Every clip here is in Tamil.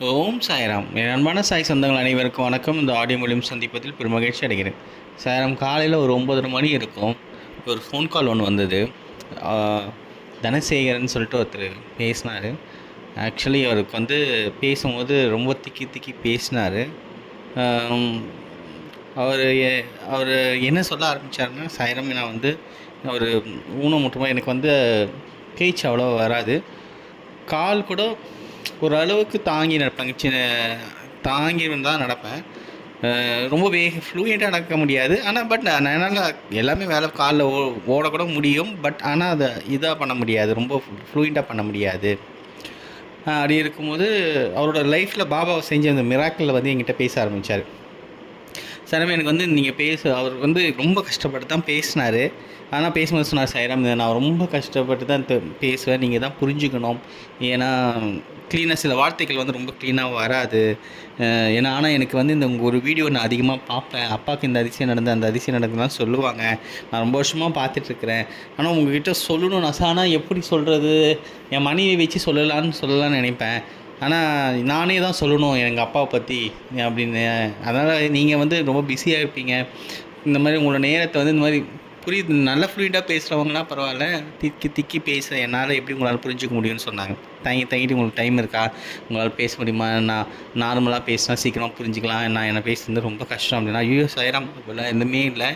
ஓம் சாய்ராம். என் அன்பான சாய் சொந்தங்கள் அனைவருக்கும் வணக்கம். இந்த ஆடியோ மூலியம் சந்திப்பதில் பெருமகிழ்ச்சி அடைகிறேன். சாய்ராம் காலையில் ஒரு ஒம்பதரை மணி இருக்கும். ஒரு ஃபோன் கால் ஒன்று வந்தது. தனசேகரன் சொல்லிட்டு ஒருத்தர் பேசினார். ஆக்சுவலி அவருக்கு வந்து பேசும்போது ரொம்ப திக்கி திக்கி பேசினார். அவர் அவர் என்ன சொல்ல ஆரம்பித்தாருன்னா சாய்ராம் நான் வந்து ஒரு ஊனமுற்றமாக எனக்கு வந்து பேச்சு அவ்வளோ வராது. கால் கூட ஓரளவுக்கு தாங்கி நடப்பேங்க சின்ன தாங்கி தான் நடப்பேன் ரொம்ப வேக ஃப்ளூயண்ட்டாக நடக்க முடியாது. ஆனால் பட் என்னால் எல்லாமே வேலை காலில் ஓ ஓடக்கூட முடியும். பட் ஆனால் அதை இதாக பண்ண முடியாது. ரொம்ப ஃப்ளூயண்ட்டாக பண்ண முடியாது. அப்படி இருக்கும்போது அவரோட லைஃப்பில் பாபாவை செஞ்ச அந்த மிராக்கிளில் வந்து என்கிட்ட பேச ஆரம்பித்தார் சார் எனக்கு வந்து நீங்கள் பேச அவர் வந்து ரொம்ப கஷ்டப்பட்டு தான் பேசினார். ஆனால் பேசும்போது சொன்னார் சாய்ராம் இதை நான் ரொம்ப கஷ்டப்பட்டு தான் பேசுவேன். நீங்கள் தான் புரிஞ்சுக்கணும். ஏன்னா க்ளீனாக சில வார்த்தைகள் வந்து ரொம்ப க்ளீனாக வராது. ஏன்னா ஆனால் எனக்கு வந்து இந்த உங்கள் ஒரு வீடியோ நான் அதிகமாக பார்ப்பேன். அப்பாவுக்கு இந்த அதிசயம் நடந்து அந்த அதிசயம் நடக்குதுலாம் சொல்லுவாங்க. நான் ரொம்ப வருஷமாக பார்த்துட்ருக்குறேன். ஆனால் உங்ககிட்ட சொல்லணும் நான் ஆனால் எப்படி சொல்கிறது என் மனைவி வச்சு சொல்லலான்னு சொல்லலாம்னு நினைப்பேன். ஆனால் நானே தான் சொல்லணும் எங்கள் அப்பாவை பற்றி அப்படின்னு. அதனால் நீங்கள் வந்து ரொம்ப பிஸியாக இருப்பீங்க. இந்த மாதிரி உங்களோட நேரத்தை வந்து இந்த மாதிரி புரியுது நல்ல ஃப்ளூயண்ட்டாக பேசுகிறவங்களாம் பரவாயில்ல. திக்கி திக்கி பேச என்னால் எப்படி உங்களால் புரிஞ்சிக்க முடியும்னு சொன்னாங்க. தங்கி தங்கிட்டு உங்களுக்கு டைம் இருக்கா? உங்களால் பேச முடியுமா? நான் நார்மலாக பேசினா சீக்கிரமாக புரிஞ்சுக்கலாம். நான் என்ன பேசுறது ரொம்ப கஷ்டம் அப்படின்னா ஐயோ சைராம் இப்போல்லாம் எதுவுமே இல்லை.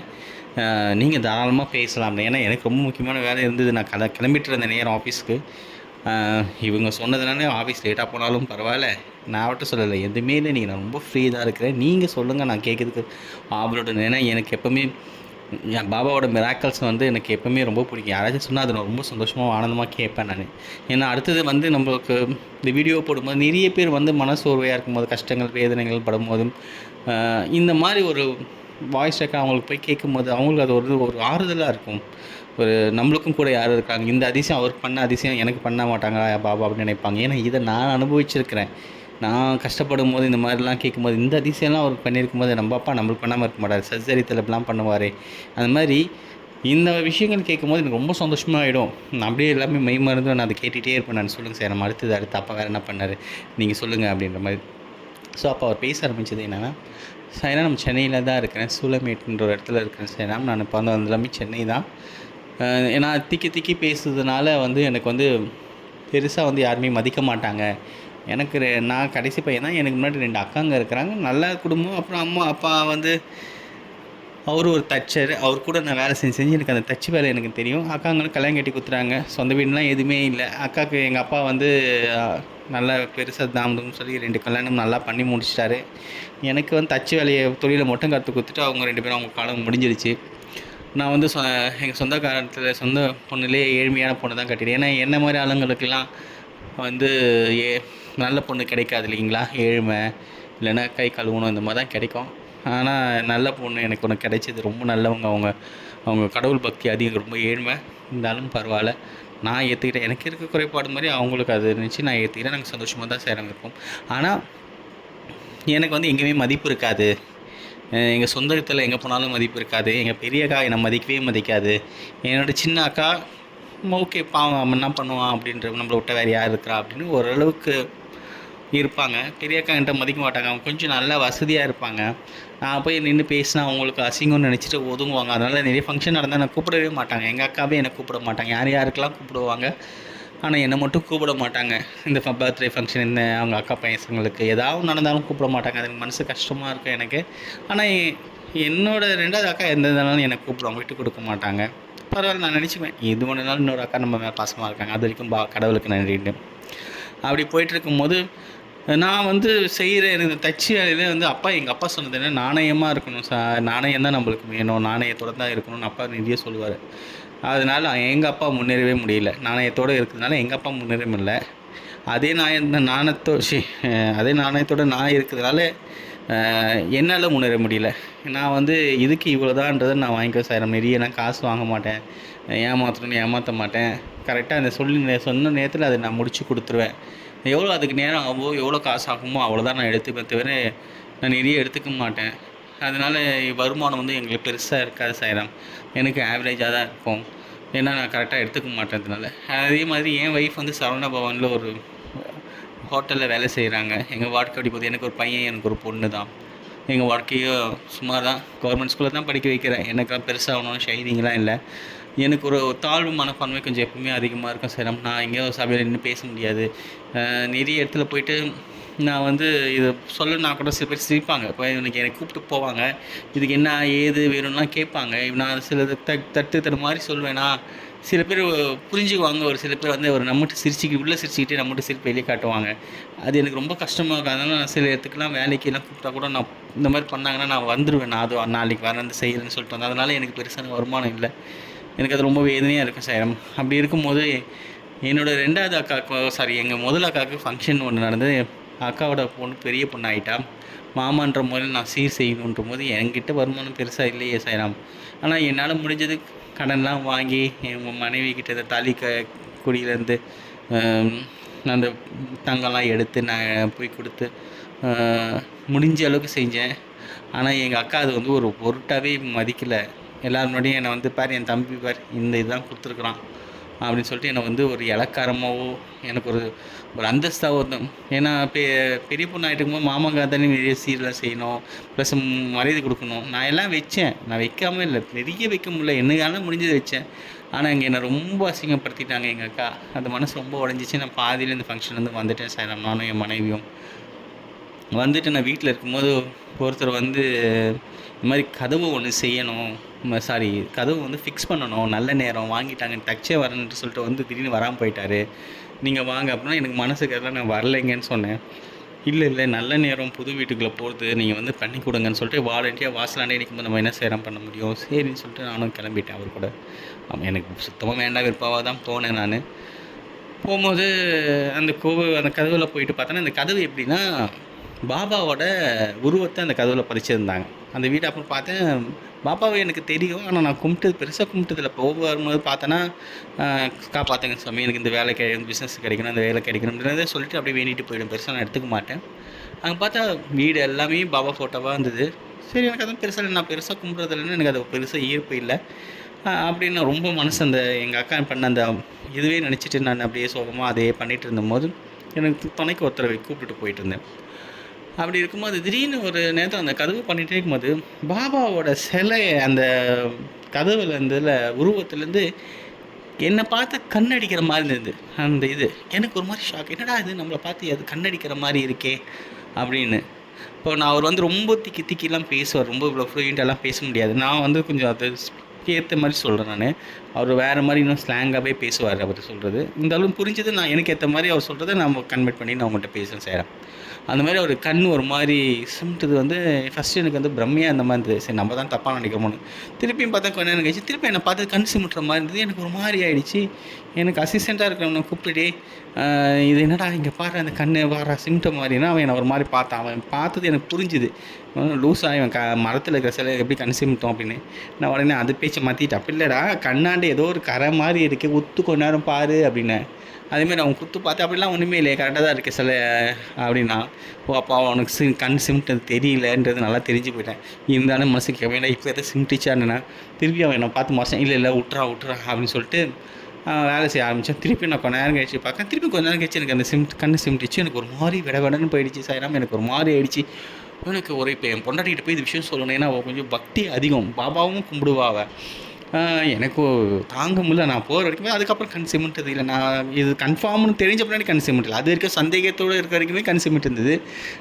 நீங்கள் தாராளமாக பேசலாம் ஏன்னா எனக்கு ரொம்ப முக்கியமான வேலை இருந்தது. நான் கிள கிளம்பிட்டு இருந்த நேரம் ஆஃபீஸ்க்கு இவங்க சொன்னதுனால ஆஃபீஸ் லேட்டாக போனாலும் பரவாயில்ல. நான் மட்டும் சொல்லலை எதுவுமே இல்லை நீங்கள் நான் ரொம்ப ஃப்ரீ தான் இருக்கிறேன். நீங்கள் சொல்லுங்கள் நான் கேட்குறதுக்கு ஆவலோட ஏன்னா எனக்கு எப்போவுமே என் பாபாவோட மிராக்கல்ஸ் வந்து எனக்கு எப்போவுமே ரொம்ப பிடிக்கும். யாராச்சும் சொன்னால் அதை நான் ரொம்ப சந்தோஷமாக ஆனந்தமாக கேட்பேன் நான். ஏன்னா அடுத்தது வந்து நம்மளுக்கு இந்த வீடியோ போடும்போது நிறைய பேர் வந்து மனசோர்வையாக இருக்கும்போது கஷ்டங்கள் வேதனைகள் படும்போதும் இந்த மாதிரி ஒரு வாய்ஸ் ரெக்கார்ட் அவங்களுக்கு போய் கேட்கும்போது அவங்களுக்கு அது ஒரு ஒரு ஆறுதலாக இருக்கும். ஒரு நம்மளுக்கும் கூட யார் இருக்காங்க. இந்த அதிசயம் அவருக்கு பண்ண அதிசயம் எனக்கு பண்ண மாட்டாங்க பாபா அப்படின்னு நினைப்பாங்க. ஏன்னா இதை நான் அனுபவிச்சிருக்கிறேன். நான் கஷ்டப்படும் போது இந்த மாதிரிலாம் கேட்கும்போது இந்த அதிசயம்லாம் அவருக்கு பண்ணியிருக்கும் போது நம்ம அப்பா நம்மளுக்கு பண்ணாமல் இருக்க மாட்டார். சர்ஜரி தெலப்பெலாம் பண்ணுவார். அந்த மாதிரி இந்த விஷயங்கள் கேட்கும்போது எனக்கு ரொம்ப சந்தோஷமாகிடும் நான் அப்படியே எல்லாமே மெய் மறந்து நான் அதை கேட்டுகிட்டே இருப்பேன் நான். சொல்லுங்கள் சார் நம்ம அடுத்தது அடுத்து அப்பா வேறு என்ன பண்ணார்? நீங்கள் சொல்லுங்கள் அப்படின்ற மாதிரி. ஸோ அப்போ அவர் பேச ஆரம்பித்தது என்னென்னா சார் நம்ம சென்னையில் தான் இருக்கிறேன். சூளமேட்டுன்ற ஒரு இடத்துல இருக்கிறேன் சார். நான் இப்போ வந்து எல்லாமே சென்னை தான். ஏன்னா திக்கி திக்கி பேசுறதுனால வந்து எனக்கு வந்து பெருசாக வந்து யாருமே மதிக்க மாட்டாங்க. எனக்கு ரெ- நான் கடைசி பையன் தான். எனக்கு முன்னாடி ரெண்டு அக்காங்க இருக்கிறாங்க. நல்ல குடும்பம். அப்புறம் அம்மா அப்பா வந்து அவர் ஒரு தச்சர் அவர் கூட நான் வேலை செஞ்சு செஞ்சு எனக்கு அந்த தச்சு வேலை எனக்கு தெரியும். அக்காங்களும் கல்யாணம் கட்டி கொடுத்துறாங்க சொந்த வீடுலாம் எதுவுமே இல்லை. அக்காவுக்கு எங்கள் அப்பா வந்து நல்லா பெருசாக தாமதம்னு சொல்லி ரெண்டு கல்யாணம் நல்லா பண்ணி முடிச்சிட்டாரு. எனக்கு வந்து தச்சு வேலையை தொழிலை மட்டும் கற்றுக் கொடுத்துட்டு அவங்க ரெண்டு பேரும் அவங்க காலம் முடிஞ்சிருச்சு. நான் வந்து சொ எங்கள் சொந்தக்காரத்தில் சொந்த பொண்ணுலேயே ஏழ்மையான பொண்ணு தான் கட்டிட்டேன் ஏன்னா என்ன மாதிரி ஆளுங்களுக்கெல்லாம் வந்து ஏ நல்ல பொண்ணு கிடைக்காது இல்லைங்களா? ஏழ்மை இல்லைன்னா கை கழுவணும் இந்த மாதிரி தான் கிடைக்கும். ஆனால் நல்ல பொண்ணு எனக்கு ஒன்று கிடைச்சது. ரொம்ப நல்லவங்க அவங்க. அவங்க கடவுள் பக்தி அதிகம். ரொம்ப ஏழ்மை. இருந்தாலும் பரவாயில்ல. நான் ஏற்றுக்கிட்டேன் எனக்கு இருக்க குறைபாடு மாதிரி அவங்களுக்கு அது இருந்துச்சு. நான் ஏற்றுக்கிட்டேன் நாங்கள் சந்தோஷமாக தான் சேரம் இருக்கும் ஆனால் எனக்கு வந்து எங்கேயுமே மதிப்பு இருக்காது. எங்கள் சொந்தத்தில் எங்கே போனாலும் மதிப்பு இருக்காது. எங்கள் பெரிய அக்கா என்னை மதிக்கவே மதிக்காது. என்னோட சின்ன அக்கா ஓகே பாவம் அவன் என்ன பண்ணுவான்? அப்படின்ற நம்மளை விட்ட வேறு யார் இருக்கிறா அப்படின்னு ஓரளவுக்கு இருப்பாங்க. பெரிய அக்கா என்கிட்ட மதிக்க மாட்டாங்க. அவங்க கொஞ்சம் நல்லா வசதியாக இருப்பாங்க. நான் போய் நின்று பேசினா அவங்களுக்கு அசிங்கம்னு நினச்சிட்டு ஒதுங்குவாங்க. அதனால் நிறைய ஃபங்க்ஷன் நடந்தால் என்னை கூப்பிடவே மாட்டாங்க. எங்கள் அக்காவே என்னை கூப்பிட மாட்டாங்க. யார் யாருக்கெல்லாம் கூப்பிடுவாங்க? ஆனால் என்னை மட்டும் கூப்பிட மாட்டாங்க. இந்த பர்த்டே ஃபங்க்ஷன் இந்த அவங்க அக்கா பையன்களுக்கு ஏதாவது நடந்தாலும் கூப்பிட மாட்டாங்க. அது எனக்கு மனசு கஷ்டமாக இருக்கும் எனக்கு. ஆனால் என்னோடய என்னோட ரெண்டாவது அக்கா எந்த இருந்தாலும் எனக்கு கூப்பிடுவாங்க. விட்டு கொடுக்க மாட்டாங்க. பரவாயில்ல நான் நினச்சிப்பேன் இது ஒன்றுனாலும் இன்னொரு அக்கா நம்ம மேலே பாசமாக இருக்காங்க. அது வரைக்கும் பா கடவுளுக்கு நன்றிட்டு அப்படி போயிட்டு இருக்கும்போது நான் வந்து செய்கிற எனக்கு தச்சு வேலையில வந்து அப்பா எங்கள் அப்பா சொன்னது என்ன? நாணயமாக இருக்கணும் சார் நாணயம் தான் நம்மளுக்கு வேணும். நாணயத்தோட தான் இருக்கணும்னு அப்பா நிறைய சொல்லுவார். அதனால் எங்கள் அப்பா முன்னேறவே முடியல. நாணயத்தோடு இருக்கிறதுனால எங்கள் அப்பா முன்னேறவே முடியல. அதே நாணய நாணத்தோ ஷி அதே நாணயத்தோட நான் இருக்கிறதுனால என்னால் முன்னேற முடியல. நான் வந்து இதுக்கு இவ்வளோதான்றதை நான் வாங்கிக்க சார் நிறைய நான் காசு வாங்க மாட்டேன். ஏமாற்றணும்னு ஏமாற்ற மாட்டேன். கரெக்டாக அந்த சொல்லி சொன்ன நேரத்தில் அதை நான் முடித்து கொடுத்துருவேன். எவ்வளோ அதுக்கு நேரம் ஆகுமோ எவ்வளோ காசு ஆகுமோ அவ்வளோதான் நான் எடுத்துப்பேன் தவிர நான் நிறைய எடுத்துக்க மாட்டேன். அதனால் வருமானம் வந்து எங்களுக்கு பெருசாக இருக்காது சாயிரம். எனக்கு ஆவரேஜாக தான் இருக்கும். ஏன்னா நான் கரெக்டாக எடுத்துக்க மாட்டேன் அதனால அதே மாதிரி என் ஒய்ஃப் வந்து சரவண பவனில் ஒரு ஹோட்டலில் வேலை செய்கிறாங்க எங்கள் வாழ்க்கை அப்படி போகுது. எனக்கு ஒரு பையன் எனக்கு ஒரு பொண்ணு தான் எங்கள் வாழ்க்கையும் சுமார் தான் கவர்மெண்ட் ஸ்கூலில் தான் படிக்க வைக்கிறேன். எனக்குலாம் பெருசாகணும் ஷைனிங்லாம் இல்லை. எனக்கு ஒரு தாழ்வு மனப்பான்மை கொஞ்சம் எப்பவுமே அதிகமாக இருக்கும் சார் நான் எங்கேயோ சபையில் நின்று பேச முடியாது. நிறைய இடத்துல போயிட்டு நான் வந்து இது சொல்லணும்னா கூட சில பேர் சிரிப்பாங்க. இப்போ இவனுக்கு என்னை கூப்பிட்டு போவாங்க. இதுக்கு என்ன ஏது வேணும்லாம் கேட்பாங்க. நான் சில தட்டு தட்டு மாதிரி சொல்வேனா சில பேர் புரிஞ்சுக்குவாங்க. ஒரு சில பேர் வந்து ஒரு நம்மகிட்ட சிரிச்சுக்கி உள்ளே சிரிச்சுக்கிட்டே நம்மகிட்ட சிரிப்பு வெளியே காட்டுவாங்க. அது எனக்கு ரொம்ப கஷ்டமாக இருக்கும். அதனால் நான் சில இடத்துக்குலாம் வேலைக்கெல்லாம் கூப்பிட்டா கூட நான் இந்த மாதிரி பண்ணாங்கன்னா நான் வந்துடுவேன் நான் அது நாளைக்கு வரேன் வந்து செய்கிறேன்னு சொல்லிட்டு வந்தேன் அதனால் எனக்கு பெருசான வருமானம் இல்லை. எனக்கு அது ரொம்ப வேதனையாக இருக்கும் சார். அப்படி இருக்கும்போது என்னோட ரெண்டாவது அக்காவுக்கு சாரி எங்கள் முதல் அக்காவுக்கு ஃபங்க்ஷன் ஒன்று நடந்தது. அக்காவோட பொண்ணு பெரிய பொண்ணு ஆகிட்டா மாமான்ற முறையில் நான் சீர் செய்யணுன்ற போது என்கிட்ட வருமானம் பெருசாக இல்லையே சாய்ராம் ஆனால் என்னால் முடிஞ்சது கடன்லாம் வாங்கி என் மனைவி கிட்ட இந்த தாலி க குடியிலேருந்து அந்த தங்கம்லாம் எடுத்து நான் போய் கொடுத்து முடிஞ்ச அளவுக்கு செஞ்சேன். ஆனால் எங்கள் அக்கா அது வந்து ஒரு பொருட்டாகவே மதிக்கலை. எல்லோரும் முன்னாடியும் என்னை வந்து பார் என் தம்பி பார் இந்த இதுதான் கொடுத்துருக்குறான். அப்படின்னு சொல்லிட்டு என்னை வந்து ஒரு இலக்காரமாவோ எனக்கு ஒரு ஒரு அந்தஸ்தாவோ தான் ஏன்னா பெ பெரிய பொண்ணு ஆகிட்டு இருக்கும்போது மாமாங்க தானே நிறைய சீரெலாம் செய்யணும் ப்ளஸ் மரியாதை கொடுக்கணும். நான் எல்லாம் வச்சேன். நான் வைக்காம இல்லை நிறைய வைக்க முடியல. என்னையால முடிஞ்சதை வச்சேன். ஆனால் இங்கே என்னை ரொம்ப அசிங்கப்படுத்திட்டாங்க எங்கள் அக்கா. அந்த மனசு ரொம்ப உடஞ்சிச்சு. நான் பாதியில் இந்த ஃபங்க்ஷன்லேருந்து வந்துட்டேன். சார் நானும் என் மனைவியும். வந்துட்டு நான் வீட்டில் இருக்கும்போது ஒருத்தர் வந்து இந்த மாதிரி கதவு ஒன்று செய்யணும். சாரி கதவு வந்து ஃபிக்ஸ் பண்ணணும். நல்ல நேரம் வாங்கிட்டாங்க டச்சே வரேன்ட்டு சொல்லிட்டு வந்து திடீர்னு வராமல் போயிட்டார். நீங்கள் வாங்க அப்படின்னா எனக்கு மனசுக்கு எல்லாம் நான் வரலைங்கன்னு சொன்னேன். இல்லை இல்லை நல்ல நேரம் புது வீட்டுக்குள்ளே போகிறது நீங்கள் வந்து பண்ணி கொடுங்கன்னு சொல்லிட்டு வாலண்டியாக வாசலாண்டே நிற்கும்போது நம்ம என்ன சேரம் பண்ண முடியும்? சரின்னு சொல்லிட்டு நானும் கிளம்பிட்டேன் அவர் கூட. ஆமாம் எனக்கு சுத்தமாக வேண்டாம் விருப்பாவாக தான் போனேன் நான். போகும்போது அந்த கோவு அந்த கதவில் போயிட்டு பார்த்தோன்னா அந்த கதவு எப்படின்னா பாபாவோட உருவத்தை அந்த கதவில் பறிச்சிருந்தாங்க. அந்த வீடு அப்புறம் பார்த்தேன் பாபாவை எனக்கு தெரியும் ஆனால் நான் கும்பிட்டு பெருசாக கும்பிட்டதில்ல. போக வரும்போது பார்த்தேன்னா ஆஹ், காப்பாற்றுங்க சாமி எனக்கு இந்த வேலை கிடை பிஸ்னஸ் கிடைக்கணும் அந்த வேலை கிடைக்கணும்ன்றதை சொல்லிட்டு அப்படியே வேண்டிட்டு போயிடும். பெருசாக நான் எடுத்துக்க மாட்டேன். அங்கே பார்த்தா வீடு எல்லாமே பாபா ஃபோட்டோவாக இருந்தது. சரி எனக்கு அதான் பெருசாக நான் பெருசாக கும்பிட்றதில்லன்னு எனக்கு அது பெருசாக ஈர்ப்பு இல்லை. அப்படின்னு நான் ரொம்ப மனசு அந்த எங்கள் அக்கா பண்ண அந்த இதுவே நினச்சிட்டு நான் அப்படியே சோகமாக அதே பண்ணிகிட்டு இருந்தபோது எனக்கு துணைக்கு ஒருத்தரை கூப்பிட்டு போயிட்டு இருந்தேன். அப்படி இருக்கும்போது திடீர்னு ஒரு நேரத்தில் அந்த கதவு பண்ணிகிட்டே இருக்கும்போது பாபாவோட சிலை அந்த கதவுல இருந்ததில் உருவத்துலேருந்து என்னை பார்த்து கண்ணடிக்கிற மாதிரி இருந்தது. அந்த இது எனக்கு ஒரு மாதிரி ஷாக் என்னடா இது? நம்மளை பார்த்து அது கண்ணடிக்கிற மாதிரி இருக்கே அப்படின்னு. இப்போ நான் அவர் வந்து ரொம்ப திக்கி திக்கிலாம் பேசுவார். ரொம்ப இவ்வளோ ஃப்ளூயண்ட்டெல்லாம் பேச முடியாது. நான் வந்து கொஞ்சம் அது ஏற்ற மாதிரி சொல்கிறேன் நான். அவர் வேறு மாதிரி இன்னும் ஸ்லாங்காகவே பேசுவார் அவர் சொல்கிறது இந்த அளவு புரிஞ்சது நான் எனக்கு ஏற்ற மாதிரி அவர் சொல்கிறத நான் கன்வெர்ட் பண்ணி நான் உங்கள்கிட்ட பேசுகிறேன் செய்கிறேன் அந்த மாதிரி அவர் கண் ஒரு மாதிரி சிமிட்டது வந்து ஃபஸ்ட்டு எனக்கு வந்து பிரம்மையாக அந்த மாதிரி இருந்தது. சரி நம்ம தான் தப்பாக நினைக்கிறோம்னு திருப்பியும் பார்த்தா கொஞ்ச நேரம் கழிச்சு திருப்பி என்னை பார்த்து கண் சிமிட்டுற மாதிரி இருந்தது. எனக்கு ஒரு மாதிரி ஆகிடுச்சு எனக்கு அசிஸ்டண்ட்டாக இருக்கிறவனை கூப்பிட்டு இது என்னடா இங்கே பாரு அந்த கண்ணு வர சிமிட்ட மாதிரினா அவன் என்னை ஒரு மாதிரி பார்த்தான். அவன் பார்த்தது எனக்கு புரிஞ்சுது. லூஸாக இவன் க மரத்தில் இருக்கிற சிலை எப்படி கண் சிமிட்டோம் அப்படின்னு. நான் உடனே அது பேச்சை மாற்றிட்டு அப்படி இல்லைடா கண்ணாண்டு ஏதோ ஒரு கரை மாதிரி இருக்குது உத்து கொஞ்ச நேரம் பாரு அப்படின்னு. அதேமாதிரி அவன் குத்து பார்த்து அப்படிலாம் ஒன்றுமே இல்லை கரெக்டாக தான் இருக்குது சில அப்படின்னா. ஓ அப்பா அவனுக்கு சி கண் சிமிட்டது தெரியலன்றது நல்லா தெரிஞ்சு போயிட்டேன். இருந்தாலும் மனசுக்கு கேட்பேன் இப்போ எதாவது சிமிட்டிச்சான்னா திருப்பி அவன் என்னை பார்த்து மோசம். இல்லை இல்லை விட்றா விட்றா அப்படின்னு சொல்லிட்டு வேலை செய்ய ஆரம்பித்தேன் திருப்பி நான் கொஞ்ச நேரம் கழிச்சு பார்க்கேன் திருப்பி கொஞ்ச நேரம் கழிச்சு எனக்கு அந்த சிம் கண் சிமிட்டிச்சு எனக்கு ஒரு மாதிரி விட விடன்னு போயிடுச்சு சாயிராம் எனக்கு ஒரு மாதிரி ஆயிடுச்சு. எனக்கு ஒரு இப்போ என் பொண்டாட்டிகிட்ட போய் இது விஷயம் சொல்லணும். ஏன்னா அவள் கொஞ்சம் பக்தி அதிகம். பாபாவும் கும்பிடுவா எனக்கு தாங்க முடியல. நான் போகிற வரைக்குமே அதுக்கப்புறம் கண் இல்லை. நான் இது கன்ஃபார்ம்னு தெரிஞ்ச பின்னாடி கன்சியூமெண்ட் இல்லை. அது இருக்க சந்தேகத்தோடு இருக்க வரைக்குமே கன்சியூமெண்ட் இருந்தது.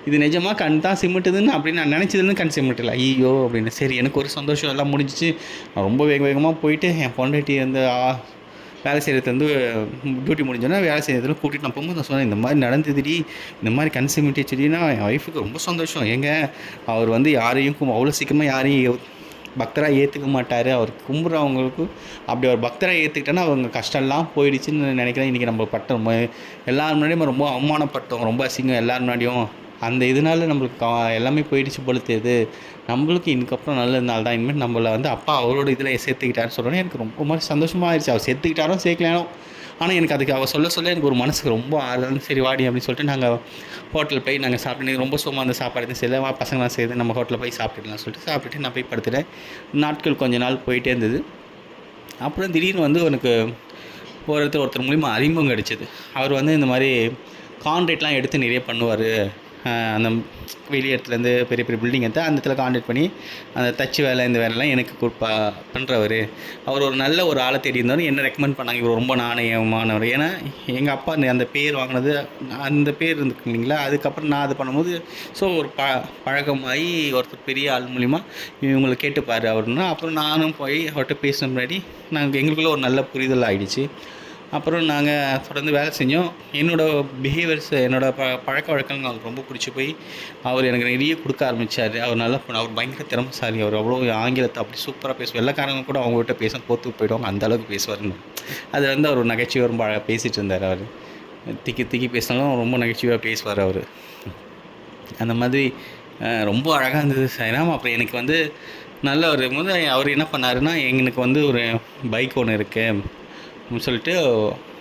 இது நிஜமாக கண் தான் சிமெண்ட்டுதுன்னு அப்படின்னு நான் நினச்சதுன்னு கன்சியூமெண்ட் இல்லை. ஐயோ அப்படின்னு. சரி எனக்கு ஒரு சந்தோஷம் எல்லாம் முடிஞ்சிச்சு. நான் ரொம்ப வேக வேகமாக போயிட்டு என் பொண்டாட்டி வந்து வேலை செய்கிறது வந்து டியூட்டி முடிஞ்சோன்னா வேலை செய்யறதுல கூட்டிகிட்டு நான் போகும்போது நான் சொன்னேன் இந்த மாதிரி நடந்ததுடி இந்த மாதிரி கண் சிமெண்ட் என் ஒய்ஃபுக்கு ரொம்ப சந்தோஷம். ஏங்க அவர் வந்து யாரையும் அவ்வளோ சீக்கிரமாக யாரையும் பக்தராக ஏற்றுக்க மாட்டார். அவர் கும்பிட்றவங்களுக்கு அப்படி அவர் பக்தராக ஏற்றுக்கிட்டேன்னா அவங்க கஷ்டம்லாம் போயிடுச்சுன்னு நினைக்கிறேன். இன்றைக்கி நம்ம பட்டோம் எல்லார் முன்னாடியும் ரொம்ப அவமானப்பட்டோம். ரொம்ப அசிங்கம் எல்லார் முன்னாடியும். அந்த இதனால நம்மளுக்கு கா- எல்லாமே போயிடுச்சு பொழுது நம்மளுக்கு இதுக்கப்புறம் நல்ல நாள் தான். இனிமேல் நம்மளை வந்து அப்பா அவரோட இதில் சேர்த்துக்கிட்டாருன்னு சொல்கிறேன் எனக்கு ரொம்ப மாதிரி சந்தோஷமாக ஆயிடுச்சு அவர் சேர்த்துக்கிட்டாரோ சேர்க்கலானோ ஆனால் எனக்கு அதுக்கு அவள் சொல்ல சொல்ல எனக்கு ஒரு மனசுக்கு ரொம்ப ஆறுதல் சரி வாடி அப்படின்னு சொல்லிட்டு நாங்கள் ஹோட்டல் போய் நாங்கள் சாப்பிட்டு ரொம்ப சும்மா அந்த சாப்பாடு எதுவும் பசங்களாம் சேர்ந்து நம்ம ஹோட்டலில் போய் சாப்பிட்டுக்கலாம் சொல்லிட்டு சாப்பிட்டுட்டு நான் போய் படுத்துட்டேன். நாட்கள் கொஞ்ச நாள் போயிட்டே இருந்தது. அப்புறம் திடீர்னு வந்து எனக்கு ஒருத்தர் ஒருத்தர் மூலிமா அறிமுகம் கிடைச்சது. அவர் வந்து இந்த மாதிரி கான்ட்ராக்ட்லாம் எடுத்து நிறைய பண்ணுவார். அந்த வெளி இடத்துலேருந்து பெரிய பெரிய பில்டிங் எடுத்து அந்த இடத்துல கான்ட்ராக்ட் பண்ணி அந்த தச்சு வேலை இந்த வேலைலாம் எனக்கு கொடுப்பா பண்ணுறவர் அவர் ஒரு நல்ல ஒரு ஆளை தேடி இருந்தார். என்ன ரெக்கமெண்ட் பண்ணாங்க? இவர் ரொம்ப நாணயமானவர். ஏன்னா எங்கள் அப்பா அந்த- பேர் வாங்கினது அந்த பேர் இருக்கு இல்லைங்களா? அதுக்கப்புறம் நான் அது பண்ணும்போது ஸோ ஒரு ப பழக்கமாகி ஒருத்தர் பெரிய ஆள் மூலிமா இவங்களை கேட்டுப்பார் அவருன்னா. அப்புறம் நானும் போய் அவர்கிட்ட பேசின முன்னாடி நாங்கள் எங்களுக்குள்ளே ஒரு நல்ல புரிதல் ஆகிடுச்சு அப்புறம் நாங்கள் தொடர்ந்து வேலை செஞ்சோம். என்னோடய பிஹேவியர்ஸ் என்னோடய ப பழக்க வழக்கங்கள் அவருக்கு ரொம்ப பிடிச்சி போய் அவர் எனக்கு நிறைய கொடுக்க ஆரம்பித்தார் அவர் நல்லா அவர் பயங்கர திறமைசாலி. அவர் அவ்வளோ ஆங்கிலத்தை அப்படி சூப்பராக பேசுவார். எல்லாக்காரங்க கூட அவங்ககிட்ட பேச போத்து போயிடுவாங்க. அந்த அளவுக்கு பேசுவாருன்னு. அது வந்து அவர் நகைச்சுவை ரொம்ப அழகாக பேசிகிட்டு இருந்தார் அவர். திக்கி திக்கி பேசினாலும் ரொம்ப நகைச்சுவையாக பேசுவார் அவர். அந்த மாதிரி ரொம்ப அழகாக இருந்தது சாய்ராம். அப்புறம் எனக்கு வந்து நல்ல ஒரு போது அவர் என்ன பண்ணாருன்னா எங்களுக்கு வந்து ஒரு பைக் ஒன்று இருக்குது சொல்லிட்டு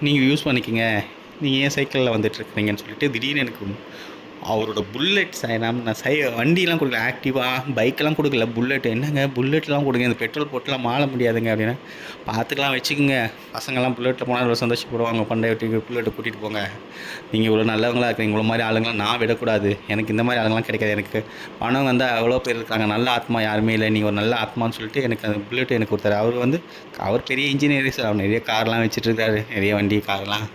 நீங்கள் யூஸ் பண்ணிக்கங்க. நீங்கள் ஏன் சைக்கிளில் வந்துட்டுருக்கீங்கன்னு சொல்லிட்டு திடீர்னு எனக்கு அவரோட புல்லட் சாய்ராம் நான் சை வண்டிலாம் கொடுக்கல. ஆக்டிவாக பைக்கெல்லாம் கொடுக்கல. புல்லட் என்னங்க? புல்லட்லாம் கொடுங்க. இந்த பெட்ரோல் போட்டுலாம் மாற முடியாதுங்க அப்படின்னா பார்த்துக்கலாம் வச்சுக்கோங்க. பசங்கள்லாம் புல்லட்டில் போனால் இவ்வளோ சந்தோஷப்படுவாங்க. பண்டைய வீட்டுக்கு புல்லட்டை கூட்டிகிட்டு போங்க. நீங்கள் இவ்வளோ நல்லவங்களாக இருக்கீங்க. இவ்வளோ மாதிரி ஆளுங்களாம் நான் விடக்கூடாது. எனக்கு இந்த மாதிரி ஆளுங்களாம் கிடைக்காது. எனக்கு பணம் வந்து அவ்வளோ பேர் இருக்காங்க. நல்ல ஆத்மா யாருமே இல்லை. நீங்கள் ஒரு நல்ல ஆத்மான்னு சொல்லிட்டு எனக்கு அந்த புல்லட் எனக்கு கொடுத்தாரு. அவர் வந்து அவர் பெரிய இன்ஜினியர் சார் அவர் நிறைய கார்லாம் வச்சுட்ருக்காரு நிறைய வண்டி கார்லாம்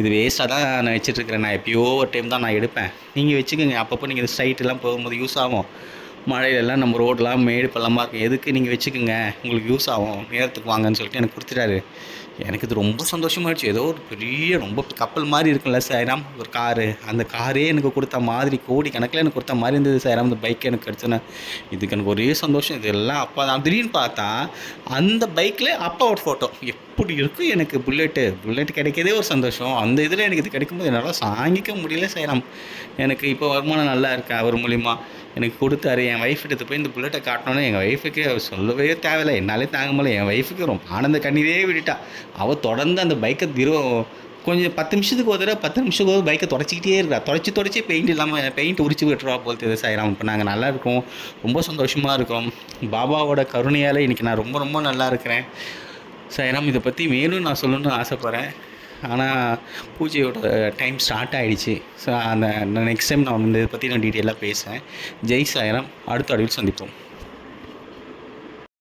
இது வேஸ்ட்டாக தான் நான் வச்சுட்டுருக்கிறேன் நான் எப்பயோ ஒரு டைம் தான் நான் எடுப்பேன். நீங்கள் நீங்கள் வச்சுக்கோங்க. அப்பப்போ நீங்கள் இந்த ஸ்ட்ரைட்டெல்லாம் போகும்போது யூஸ் ஆகும். மழையிலலாம் நம்ம ரோடெலாம் மேடு பள்ளமாக இருக்கும் எதுக்கு நீங்கள் வச்சுக்கோங்க. உங்களுக்கு யூஸ் ஆகும். நேரத்துக்கு வாங்கன்னு சொல்லிட்டு எனக்கு கொடுத்துட்டாரு. எனக்கு இது ரொம்ப சந்தோஷமாகிடுச்சு ஏதோ ஒரு பெரிய ரொம்ப கப்பல் மாதிரி இருக்குல்ல சாய்ராம். ஒரு காரு. அந்த காரே எனக்கு கொடுத்த மாதிரி கோடி கணக்கில் எனக்கு கொடுத்த மாதிரி இருந்தது சாய்ராம். அந்த பைக் எனக்கு கிடச்சுன்னா இதுக்கு எனக்கு ஒரே சந்தோஷம். இதெல்லாம் அப்பா தான். திடீர்னு பார்த்தா அந்த பைக்கில் அப்பாவோட ஃபோட்டோ எப்படி இருக்கும் எனக்கு புல்லெட்டு புல்லெட் கிடைக்கிறதே ஒரு சந்தோஷம். அந்த இதில் எனக்கு இது கிடைக்கும்போது என்னால் சாங்கிக்க முடியல செய்யலாம் எனக்கு இப்போ வருமானம் நல்லா இருக்கேன் அவர் மூலிமா எனக்கு கொடுத்தாரு என் ஒய்ஃப் எடுத்து போய் இந்த புல்லட்டை காட்டணும்னு எங்கள் ஒய்ஃபுக்கு சொல்லவே தேவையில்லை. என்னாலே தாங்க முடியல. என் ஒய்ஃபுக்கு ரொம்ப ஆனந்த கண்ணீரே விட்டுட்டா. அவள் தொடர்ந்து அந்த பைக்கை திரு கொஞ்சம் பத்து நிமிஷத்துக்கு ஒரு தடவை பத்து நிமிஷத்துக்கு ஒரு பைக்கை தொடச்சிக்கிட்டே இருக்கா. தொடச்சி தொடச்சி பெயிண்ட் இல்லாமல் பெயிண்ட் உரிச்சு விட்டுருவா போல் தெரியுது சாயிராம். இப்போ நாங்கள் நல்லா இருக்கோம். ரொம்ப சந்தோஷமாக இருக்கோம். பாபாவோட கருணையால் இன்றைக்கி நான் ரொம்ப ரொம்ப நல்லா இருக்கிறேன். சாயிராம் இதை பற்றி மேலும் நான் சொல்லணும்னு ஆசைப்பட்றேன். ஆனால் பூஜையோட டைம் ஸ்டார்ட் ஆகிடுச்சு ஸோ அந்த நெக்ஸ்ட் டைம் நான் வந்து இதை பற்றி நான் டீட்டெயிலாக பேசுகிறேன் ஜெய் சாயரம் அடுத்த அடிவில் சந்திப்போம்.